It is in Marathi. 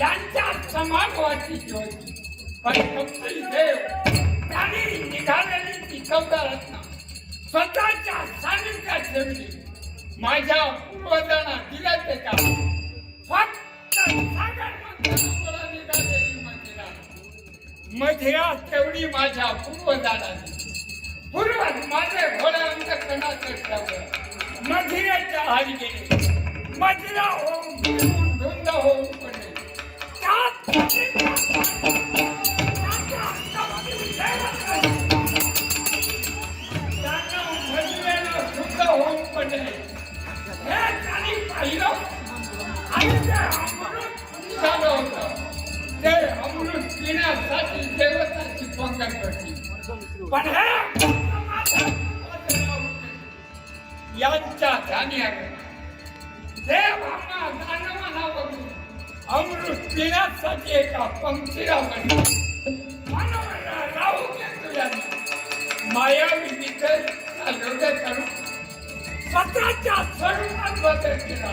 यांच्या समाजवाची ज्योती परिकप्तरी देव त्यांनी निघालेली ती कवदारत्न स्वतःच्या सानिध्यात ठेवली माझ्या पूर्वजांना दिलं ते का मधिरा तेवढी माझ्या पूर्वजाला पूर्वज माझे घोडे अंतकरणाचं ठेवलं मधिरेच्या हारी गेले मधिरा होऊन धुंद होऊन पडले. त्यात आणि ते अमृत झालं होतं ते अमृत पिण्यासाठी देवताची पंगत करते पण हे यांच्या ध्यानी आले देवांना दानवांना बघून अमृत पिण्यासाठी एका पंक्तीला म्हणले राहू घेतो यांना मायावी विचार योग्य करून स्वतःच्या स्वरूपात बदल केला.